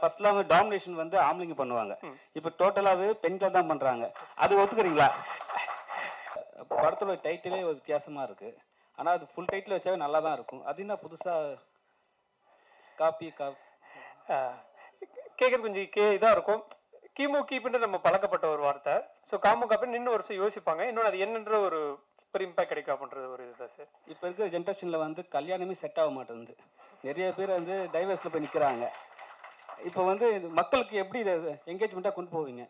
ஃபர்ஸ்ட்லாம் வந்து டாமினேஷன் வந்து ஆம்பளைங்க பண்ணுவாங்க. இப்போ டோட்டலாகவே பெண்கள் தான் பண்ணுறாங்க அது ஒத்துக்கிறீங்களா? படத்தோட டைட்டிலே ஒரு வித்தியாசமாக இருக்குது ஆனால் அது ஃபுல் டைட்டில் வச்சாவே நல்லா தான் இருக்கும். அது என்ன புதுசாக காப்பி கா கேட்கறது கொஞ்சம் கே இதாக இருக்கும். கிமு கீப்புன்னு நம்ம பழக்கப்பட்ட ஒரு வார்த்தை. ஸோ காமு காப்பின்னு இன்னும் வருஷம் யோசிப்பாங்க. இன்னொன்று அது என்னன்ற ஒரு ஒரு இம்பாக்ட் கிடைக்கும் அப்படின்றது ஒரு இதுதான் சார் இப்போ இருக்கிற ஜென்ரேஷனில் வந்து கல்யாணமே செட் ஆக மாட்டேங்குது. நிறைய பேர் வந்து டைவர்ஸில் போய் நிற்கிறாங்க இப்போ வந்து இது மக்களுக்கு எப்படி இதை என்கேஜ்மெண்ட்டாக கொண்டு போவீங்க?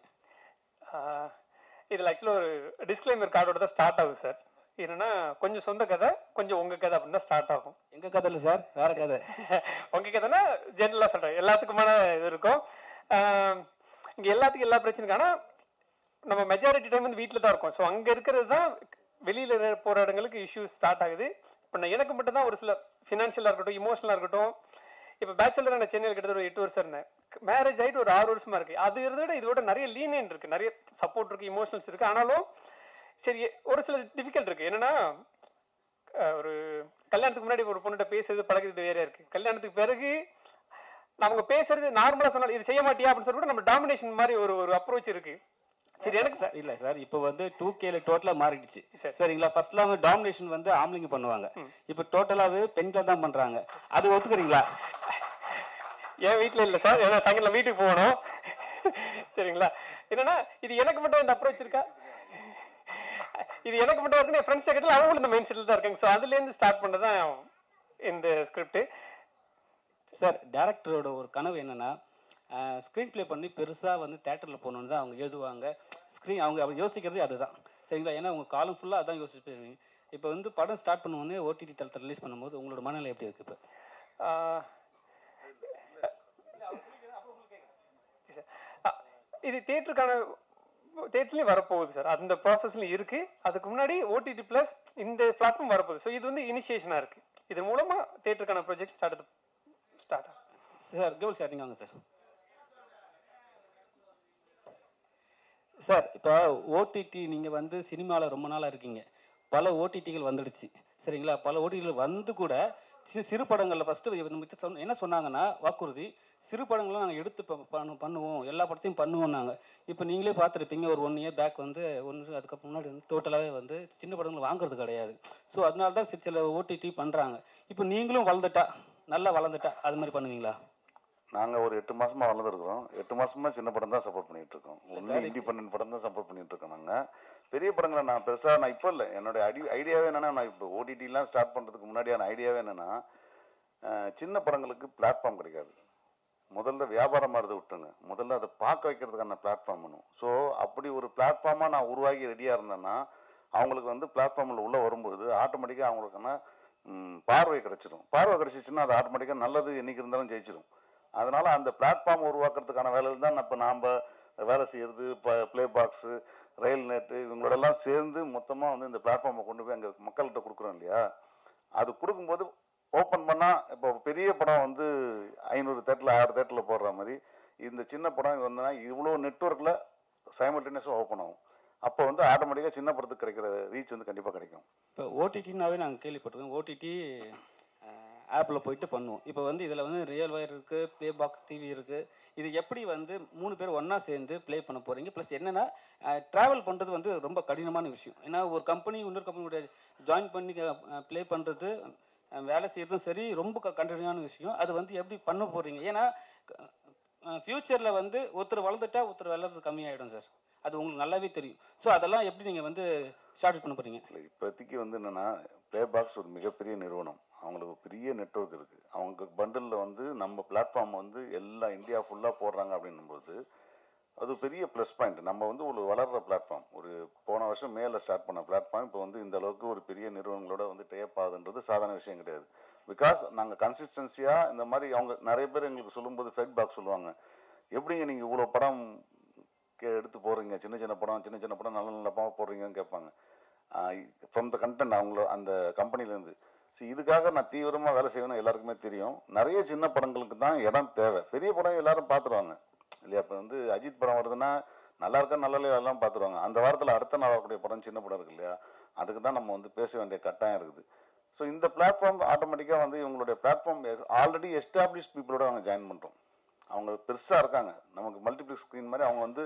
இதில் ஆக்சுவலாக ஒரு டிஸ்க்ளைமர் கார்டோட தான் ஸ்டார்ட் ஆகுது சார் என்னன்னா கொஞ்சம் சொந்த கதை கொஞ்சம் உங்க கதை அப்படின்னு ஸ்டார்ட் ஆகும். எங்கள் கதை இல்லை சார் வேற கதை. உங்க கதைனா ஜென்ரலாக சொல்கிறேன் எல்லாத்துக்குமான இது இருக்கும். இங்கே எல்லாத்துக்கும் எல்லா பிரச்சனைக்கும் ஆனால் நம்ம மெஜாரிட்டி டைம் வந்து வீட்டில் தான் இருக்கோம். ஸோ அங்கே இருக்கிறது தான் வெளியில் போகிற இடங்களுக்கு இஷ்யூஸ் ஸ்டார்ட் ஆகுது. இப்போ நான் எனக்கு மட்டும் தான் ஒரு சில ஃபினான்ஷியலாக இருக்கட்டும் இமோஷனலாக இருக்கட்டும் இப்போ பேச்சுலர் நான் சென்னையில் கிட்டத்தட்ட ஒரு எட்டு வருஷம் இருந்தேன். மேரேஜ் ஆகிட்டு ஒரு ஆறு வருஷமா இருக்கு. அது இருந்தோட இதோட நிறைய லீனியன் இருக்கு. நிறைய சப்போர்ட் இருக்கு இமோஷனல்ஸ் இருக்கு. ஆனாலும் சரி ஒரு சில டிஃபிகல்ட் இருக்கு. என்னன்னா ஒரு கல்யாணத்துக்கு முன்னாடி ஒரு பொண்ணுகிட்ட பேசுறது பழகுறது வேற இருக்கு. கல்யாணத்துக்கு பிறகு அவங்க பேசுறது நார்மலா சொன்னாலும் இது செய்ய மாட்டியா? அப்படின்னு சொல்லி கூட நம்ம டாமினேஷன் மாதிரி ஒரு ஒரு அப்ரோச் இருக்கு. சரி எனக்கு சார் இல்லை சார் இப்போ வந்து டூ கேல டோட்டலாக மாறிடுச்சு. சரி. சரிங்களா? ஃபர்ஸ்ட்லாம் வந்து டாமினேஷன் வந்து ஆம்பளைங்க பண்ணுவாங்க. இப்போ டோட்டலாகவே பெண்கள் தான் பண்ணுறாங்க அது ஒத்துக்கிறீங்களா? என் வீட்ல இல்ல சார் ஏன்னா சாயங்காலம் வீட்டுக்கு போகணும். சரிங்களா? என்னன்னா இது எனக்கு மட்டும் இந்த அப்ரோச் இருக்கா? இது எனக்கு மட்டும் இருக்குன்னு என் ஃப்ரெண்ட்ஸ் கேட்கல அவங்களும் இந்த மைண்ட் செட்டில் தான் இருக்காங்க. ஸோ அதுலேருந்து ஸ்டார்ட் பண்ணதான் இந்த ஸ்கிரிப்ட் சார் டேரக்டரோட ஒரு கனவு என்னன்னா ஸ்க்ரீன் ப்ளே பண்ணி பெருசாக வந்து தேட்டரில் போகணுன்னு தான் அவங்க எழுதுவாங்க. ஸ்க்ரீன் அவங்க அவங்க யோசிக்கிறதே அதுதான். சரிங்களா? ஏன்னா அவங்க காலம் ஃபுல்லாக அதான் யோசிப்பீங்க இப்போ வந்து படம் ஸ்டார்ட் பண்ணுவோன்னே ஓடிடி தளத்தில் ரிலீஸ் பண்ணும்போது உங்களோட மனநிலை எப்படி இருக்குது இப்போ? இது தேட்டருக்கான தேட்டர்லேயும் வரப்போகுது சார் அந்த ப்ராசஸ்லையும் இருக்குது அதுக்கு முன்னாடி ஓடிடி ப்ளஸ் இந்த பிளாட்ஃபார்ம் வரப்போகுது. ஸோ இது வந்து இனிஷியேஷனாக இருக்குது இது மூலமாக தேட்டருக்கான ப்ரொஜெக்ட் ஸ்டார்ட் ஸ்டார்ட் ஆகும். சார் கேவல் சார் நீங்கள் வாங்க சார் சார் இப்போ ஓடிடி நீங்கள் வந்து சினிமாவில் ரொம்ப நாளாக இருக்கீங்க. பல ஓடிடிகள் வந்துடுச்சு. சரிங்களா? பல ஓடிடிகள் வந்து கூட சிறு சிறு படங்களில் ஃபஸ்ட்டு சொன்ன என்ன சொன்னாங்கன்னா வாக்குறுதி சிறு படங்கள்லாம் நாங்கள் எடுத்து ப- பண்ணுவோம். எல்லா படத்தையும் பண்ணுவோம் நாங்கள் இப்போ நீங்களே பார்த்துருப்பீங்க ஒரு ஒன் இயர் பேக் வந்து ஒன்று அதுக்கப்புறம் முன்னாடி வந்து டோட்டலாகவே வந்து சின்ன படங்கள் வாங்குறது கிடையாது. ஸோ அதனால தான் சில ஓடிடி பண்ணுறாங்க இப்போ நீங்களும் வளர்ந்துட்டா நல்லா வளர்ந்துட்டா அது மாதிரி பண்ணுவீங்களா? நாங்க ஒரு எட்டு மாசமா வளர்ந்துருக்கிறோம். எட்டு மாசமா சின்ன படம் தான் சப்போர்ட் பண்ணிட்டு இருக்கோம். ஒன்லி இண்டிபெண்டன்ட் படம் தான் சப்போர்ட் பண்ணிட்டு இருக்கோம் நாங்க. பெரிய படங்களை நான் பெருசா நான் இப்போ இல்லை. என்னோட ஐடி ஐடியாவே என்னன்னா நான் இப்போ ஓடிடிலாம் ஸ்டார்ட் பண்றதுக்கு முன்னாடியான ஐடியாவே என்னன்னா சின்ன படங்களுக்கு பிளாட்ஃபார்ம் கிடைக்காது. முதல்ல வியாபாரம் மாதிரி விட்டுருங்க. முதல்ல அதை பார்க்க வைக்கிறதுக்கான பிளாட்ஃபார்ம் வேணும். ஸோ அப்படி ஒரு பிளாட்ஃபார்மாக நான் உருவாகி ரெடியாக இருந்தேன்னா அவங்களுக்கு வந்து பிளாட்ஃபார்மில் உள்ளே வரும்பொழுது ஆட்டோமேட்டிக்காக அவங்களுக்கான பார்வை கிடைச்சிடும் பார்வை கிடைச்சிச்சுன்னா அது ஆட்டோமேட்டிக்காக நல்லது என்னைக்கு இருந்தாலும் ஜெயிச்சிடும் அதனால் அந்த பிளாட்ஃபார்ம் உருவாக்குறதுக்கான வேலையில் தான் இப்போ நாம் வேலை செய்கிறது இப்போ ப்ளே பாக்ஸு ரயில் நெட்டு இவங்களோடலாம் சேர்ந்து மொத்தமாக வந்து இந்த பிளாட்ஃபார்மை கொண்டு போய் அங்கே மக்கள்கிட்ட கொடுக்குறோம் இல்லையா? அது கொடுக்கும்போது ஓப்பன் பண்ணால் இப்போ பெரிய படம் வந்து ஐநூறு தேட்டரில் ஆறு தேட்டரில் போடுற மாதிரி இந்த சின்ன படம் வந்தனா இவ்வளோ நெட்ஒர்க்கில் சைமல்டேனியஸாக ஓப்பன் ஆகும். அப்போ வந்து ஆட்டோமேட்டிக்காக சின்ன படத்துக்கு கிடைக்கிற ரீச் வந்து கண்டிப்பாக கிடைக்கும். இப்போ ஓடிடினாவே நாங்கள் கேள்விப்பட்டிருக்கோம் ஓடிடி ஆப்பில் போயிட்டு பண்ணுவோம். இப்போ வந்து இதில் வந்து ரியல் வயர் இருக்குது ப்ளே பாக்ஸ் டிவி இருக்குது இது எப்படி வந்து மூணு பேர் ஒன்றா சேர்ந்து ப்ளே பண்ண போகிறீங்க ப்ளஸ் என்னென்னா ட்ராவல் பண்ணுறது வந்து ரொம்ப கடினமான விஷயம். ஏன்னா ஒரு கம்பெனி இன்னொரு கம்பெனியோட ஜாயின் பண்ணி ப்ளே பண்ணுறது வேலை செய்கிறதும் சரி ரொம்ப க- விஷயம். அது வந்து எப்படி பண்ண போகிறீங்க ஏன்னா ஃப்யூச்சரில் வந்து ஒருத்தர் வளர்ந்துட்டா ஒருத்தர் வளர்றது கம்மியாயிடும் சார். அது உங்களுக்கு நல்லாவே தெரியும். ஸோ அதெல்லாம் எப்படி நீங்கள் வந்து ஷார்ட் பண்ண போகிறீங்க இப்போதைக்கு வந்து என்னென்னா ப்ளே பாக்ஸ் ஒரு மிகப்பெரிய நிறுவனம். அவங்களுக்கு பெரிய நெட்ஒர்க் இருக்குது அவங்க பண்டிலில் வந்து நம்ம பிளாட்ஃபார்ம் வந்து எல்லா இந்தியா ஃபுல்லாக போடுறாங்க அப்படின்னும்போது அது பெரிய ப்ளஸ் பாயிண்ட் நம்ம வந்து ஒரு வளர்கிற பிளாட்ஃபார்ம் ஒரு போன வருஷம் மேலே ஸ்டார்ட் பண்ண பிளாட்ஃபார்ம் இப்போ வந்து இந்த அளவுக்கு ஒரு பெரிய நிறுவனங்களோட வந்து டேப் ஆகுதுன்றது சாதாரண விஷயம் கிடையாது. பிகாஸ் நாங்கள் கன்சிஸ்டன்சியாக இந்த மாதிரி அவங்க நிறைய பேர் எங்களுக்கு சொல்லும்போது ஃபீட்பேக் சொல்லுவாங்க. எப்படிங்க நீங்கள் இவ்வளோ படம் கே- எடுத்து போடுறீங்க? சின்ன சின்ன படம் சின்ன சின்ன படம் நல்ல நல்ல படம் போடுறீங்கன்னு கேட்பாங்க. ஃப்ரம் த கண்டென்ட் அவங்கள அந்த கம்பெனிலேருந்து இதுக்காக நான் தீவிரமாக வேலை செய்வேன்னு எல்லாருக்குமே தெரியும். நிறைய சின்ன படங்களுக்கு தான் இடம் தேவை. பெரிய படம் எல்லாரும் பார்த்துருவாங்க. இல்லையா இப்போ வந்து அஜித் படம் வருதுன்னா நல்லா இருக்கா நல்லா இல்லையா எல்லாம் பார்த்துருவாங்க. அந்த வாரத்தில் அடுத்த நாள் வரக்கூடிய படம் சின்ன படம் இருக்கு இல்லையா? அதுக்கு தான் நம்ம வந்து பேச வேண்டிய கட்டாயம் இருக்குது. ஸோ இந்த பிளாட்ஃபார்ம் ஆட்டோமேட்டிக்காக வந்து இவங்களுடைய பிளாட்ஃபார்ம் ஆல்ரெடி எஸ்டாப்ளிஷ் பீப்புளோட அவங்க ஜாயின் பண்ணுறோம் அவங்க பெருசாக இருக்காங்க. நமக்கு மல்டிப்ளெக்ஸ் ஸ்க்ரீன் மாதிரி அவங்க வந்து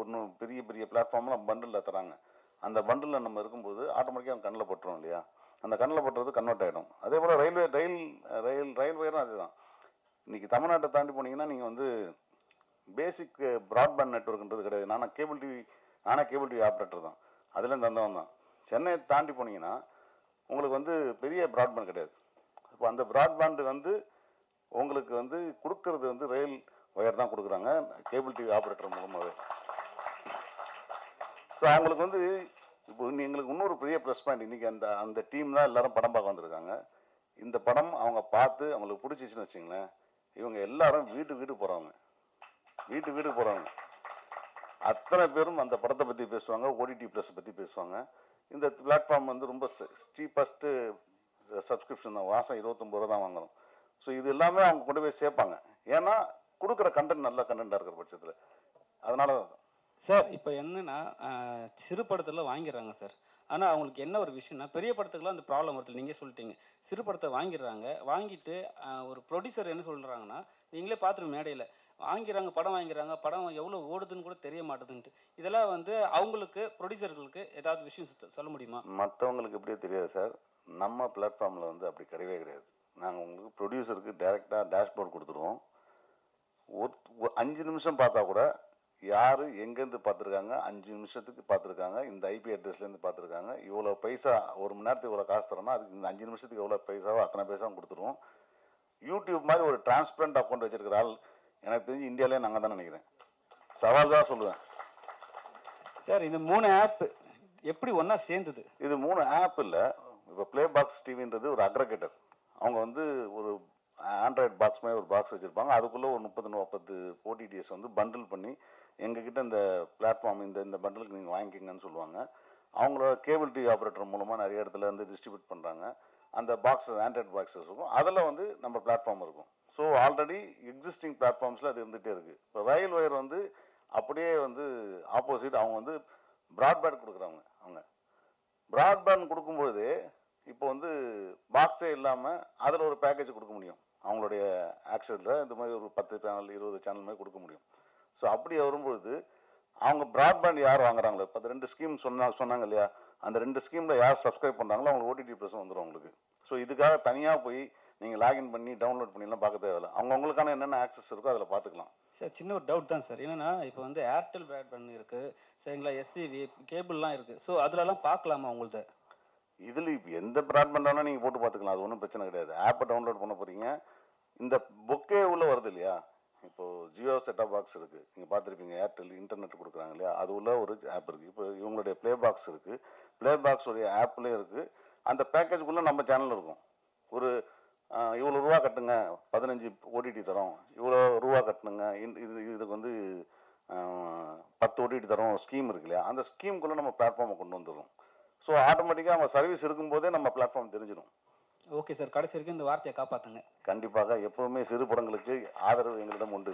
ஒன்று பெரிய பெரிய பிளாட்ஃபார்ம்லாம் பண்டிலில் தராங்க. அந்த பண்டிலில் நம்ம இருக்கும்போது ஆட்டோமேட்டிக்காக அவங்க கண்ணில் பட்டுரும் இல்லையா? அந்த கண்ணில் பட்டுறது கன்வெர்ட் ஆகிடும் அதே போல் ரயில்வே ரயில் ரயில் ரயில்வேரும் அதுதான். இன்னைக்கு தமிழ்நாட்டை தாண்டி போனீங்கன்னா நீங்கள் வந்து பேசிக் ப்ராட்பேண்ட் நெட்ஒர்க்ன்றது கிடையாது. நானும் கேபிள் டிவி நானே கேபிள் டிவி ஆப்ரேட்டர் தான். அதுலேருந்து வந்தவன் தான். சென்னையை தாண்டி போனீங்கன்னா உங்களுக்கு வந்து பெரிய ப்ராட்பேண்ட் கிடையாது. இப்போ அந்த ப்ராட்பேண்ட் வந்து உங்களுக்கு வந்து கொடுக்கறது வந்து ரயில் ஒயர் தான் கொடுக்குறாங்க கேபிள் டிவி ஆப்ரேட்டர் மூலமாகவே ஸோ அவங்களுக்கு வந்து இப்போ எங்களுக்கு இன்னொரு பெரிய ப்ளஸ் பாயிண்ட் இன்னைக்கு அந்த அந்த டீம் தான் எல்லாரும் படம் பார்க்க வந்திருக்காங்க. இந்த படம் அவங்க பார்த்து அவங்களுக்கு பிடிச்சிச்சுன்னு வச்சிங்களேன் இவங்க எல்லாரும் வீட்டு வீடு போகிறவங்க வீட்டு வீடு போகிறவங்க அத்தனை பேரும் அந்த படத்தை பற்றி பேசுவாங்க ஓடிடி ப்ளஸ் பற்றி பேசுவாங்க. இந்த பிளாட்ஃபார்ம் வந்து ரொம்ப சீப்பஸ்ட்டு சப்ஸ்கிரிப்ஷன் தான். மாதம் இருபத்தொம்பது ரூபா தான் வாங்குறோம். ஸோ இது எல்லாமே அவங்க கொண்டு போய் சேர்ப்பாங்க. ஏன்னா கொடுக்குற கண்டென்ட் நல்ல கண்டென்ட்டாக இருக்கிற பட்சத்தில். அதனால தான் சார். இப்போ என்னன்னா சிறு படத்தில் வாங்கிடுறாங்க சார். ஆனால் அவங்களுக்கு என்ன ஒரு விஷயம்னா பெரிய படத்துக்குலாம் அந்த ப்ராப்ளம் வருது. நீங்கள் சொல்லிட்டீங்க. சிறு படத்தை வாங்கிடுறாங்க. வாங்கிட்டு ஒரு ப்ரொடியூசர் என்ன சொல்கிறாங்கன்னா நீங்களே பார்த்துருங்க மேடையில். வாங்கிறாங்க படம் வாங்கிறாங்க படம் எவ்வளோ ஓடுதுன்னு கூட தெரிய மாட்டேதுன்ட்டு. இதெல்லாம் வந்து அவங்களுக்கு ப்ரொடியூசர்களுக்கு ஏதாவது விஷயம் சொல்ல முடியுமா? மற்றவங்களுக்கு எப்படியே தெரியாது சார். நம்ம பிளாட்ஃபார்மில் வந்து அப்படி கிடையவே கிடையாது. நாங்கள் உங்களுக்கு ப்ரொடியூசருக்கு டைரெக்டாக டேஷ்போர்ட் கொடுத்துருவோம் ஒரு அஞ்சு நிமிஷம் பார்த்தா கூட யார் எங்கேருந்து பார்த்துருக்காங்க? அஞ்சு நிமிஷத்துக்கு பார்த்துருக்காங்க. இந்த ஐபி அட்ரஸ்லேருந்து பார்த்துருக்காங்க. இவ்வளோ பைசா ஒரு மணி நேரத்துக்கு இவ்வளோ காசு தரோம்னா அதுக்கு இந்த அஞ்சு நிமிஷத்துக்கு எவ்வளோ பைசாவோ அத்தனை பைசாவும் கொடுத்துருவோம். யூடியூப் மாதிரி ஒரு டிரான்ஸ்பரண்ட் அக்கௌண்ட் வச்சிருக்கிற ஆள் எனக்கு தெரிஞ்சு இந்தியாவிலே நாங்கள் தான் நினைக்கிறேன். சவால் தான் சொல்லுவேன். சார் இந்த மூணு ஆப் எப்படி ஒன்றா சேர்ந்தது? இது மூணு ஆப் இல்லை. இப்போ ப்ளே பாக்ஸ் டிவின்றது ஒரு அக்ரகேட்டர் அவங்க வந்து ஒரு ஆண்ட்ராய்டு பாக்ஸ் மாதிரி ஒரு பாக்ஸ் வச்சுருப்பாங்க. அதுக்குள்ளே ஒரு முப்பது நாற்பது ஓடிடிஎஸ் வந்து பண்டில் பண்ணி எங்ககிட்ட இந்த பிளாட்ஃபார்ம் இந்த இந்த பண்டிலுக்கு நீங்கள் வாங்கிக்கிங்கன்னு சொல்லுவாங்க. அவங்களோட கேபிள் டிவி ஆப்ரேட்டர் மூலமாக நிறைய இடத்துல வந்து டிஸ்ட்ரிபியூட் பண்ணுறாங்க அந்த பாக்ஸஸ் ஆண்ட்ராய்டு பாக்ஸஸ் இருக்கும். அதில் வந்து நம்ம பிளாட்ஃபார்ம் இருக்கும். ஸோ ஆல்ரெடி எக்ஸிஸ்டிங் பிளாட்ஃபார்ம்ஸில் அது இருந்துகிட்டே இருக்குது இப்போ ரயில் ஒயர் வந்து அப்படியே வந்து ஆப்போசிட் அவங்க வந்து ப்ராட்பேண்ட் கொடுக்குறாங்க அவங்க. ப்ராட்பேண்ட் கொடுக்கும்பொழுது இப்போ வந்து பாக்ஸே இல்லாமல் அதில் ஒரு பேக்கேஜ் கொடுக்க முடியும். அவங்களுடைய ஆக்சஸில் இந்த மாதிரி ஒரு பத்து சேனல் இருபது சேனல் மாதிரி கொடுக்க முடியும். ஸோ அப்படி வரும்பொழுது அவங்க ப்ராட்பேண்ட் யார் வாங்குறாங்களோ இப்போ ரெண்டு ஸ்கீம் சொன்னா சொன்னாங்க இல்லையா? அந்த ரெண்டு ஸ்கீமில் யார் சப்ஸ்கிரைப் பண்ணுறாங்களோ அவங்களுக்கு ஓடிடி ப்ளஸ் வந்துடும் உங்களுக்கு ஸோ இதுக்காக தனியாக போய் நீங்கள் லாகின் பண்ணி டவுன்லோட் பண்ணிலாம் பார்க்க தேவையில்ல. அவங்கவுங்களுக்கான என்னென்ன ஆக்சஸ் இருக்கோ அதில் பார்த்துக்கலாம். சார் சின்ன ஒரு டவுட் தான் சார். என்னன்னா இப்போ வந்து ஏர்டெல் பிராட்பேண்ட் இருக்குது சரிங்களா? எஸ்சிவி கேபிள்லாம் இருக்குது ஸோ அதுலலாம் பார்க்கலாமா உங்களுது இதில் இப்போ எந்த ப்ராட்பேண்ட் வேணால் நீங்கள் போட்டு பார்த்துக்கலாம். அது ஒன்றும் பிரச்சனை கிடையாது. ஆப்பை டவுன்லோட் பண்ண போகிறீங்க இந்த புக்கே உள்ளே வருது இல்லையா? இப்போ ஜியோ செட்டாப் பாக்ஸ் இருக்குது நீங்கள் பார்த்துருப்பீங்க ஏர்டெல் இன்டர்நெட் கொடுக்குறாங்க இல்லையா? அது உள்ள ஒரு ஆப் இருக்குது இப்போ இவங்களுடைய ப்ளே பாக்ஸ் இருக்குது ப்ளே பாக்ஸுடைய ஆப்லேயே இருக்குது அந்த பேக்கேஜுக்குள்ளே நம்ம சேனல் இருக்கும். ஒரு இவ்வளோ ரூபா கட்டுங்க. பதினஞ்சு ஓடிடி தரோம். இவ்வளோ ரூபா கட்டணுங்க இது இதுக்கு வந்து பத்து ஓடிடி தரோம் ஸ்கீம் இருக்கு இல்லையா? அந்த ஸ்கீமுக்குள்ளே நம்ம பிளாட்ஃபார்மை கொண்டு வந்துடும் ஸோ ஆட்டோமேட்டிக்காக அவங்க சர்வீஸ் இருக்கும்போதே நம்ம பிளாட்ஃபார்ம் தெரிஞ்சிடும். ஓகே சார் கடைசி வரைக்கும் இந்த வார்த்தையை காப்பாற்றுங்க கண்டிப்பாக எப்பவுமே சிறு படங்களுக்கு ஆதரவு எங்களிடம் உண்டு.